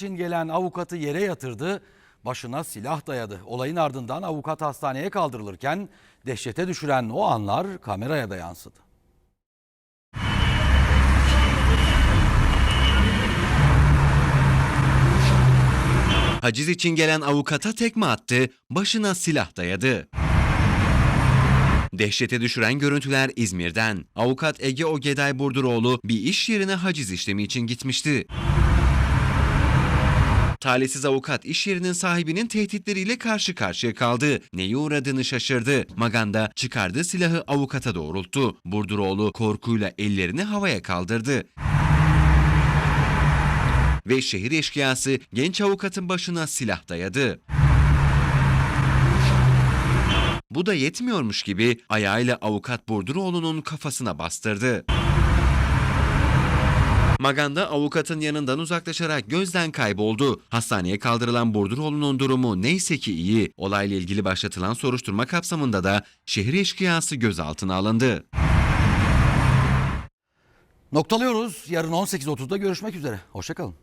için gelen avukatı yere yatırdı, başına silah dayadı. Olayın ardından avukat hastaneye kaldırılırken dehşete düşüren o anlar kameraya da yansıdı. Haciz için gelen avukata tekme attı, başına silah dayadı. Dehşete düşüren görüntüler İzmir'den. Avukat Ege Ogeday Burduroğlu bir iş yerine haciz işlemi için gitmişti. Talihsiz avukat iş yerinin sahibinin tehditleriyle karşı karşıya kaldı. Neye uğradığını şaşırdı. Maganda çıkardığı silahı avukata doğrulttu. Burduroğlu korkuyla ellerini havaya kaldırdı. Ve şehir eşkıyası genç avukatın başına silah dayadı. Bu da yetmiyormuş gibi ayağıyla avukat Burduroğlu'nun kafasına bastırdı. Maganda avukatın yanından uzaklaşarak gözden kayboldu. Hastaneye kaldırılan Burduroğlu'nun durumu neyse ki iyi. Olayla ilgili başlatılan soruşturma kapsamında da şehir eşkıyası gözaltına alındı. Noktalıyoruz. Yarın 18.30'da görüşmek üzere. Hoşçakalın.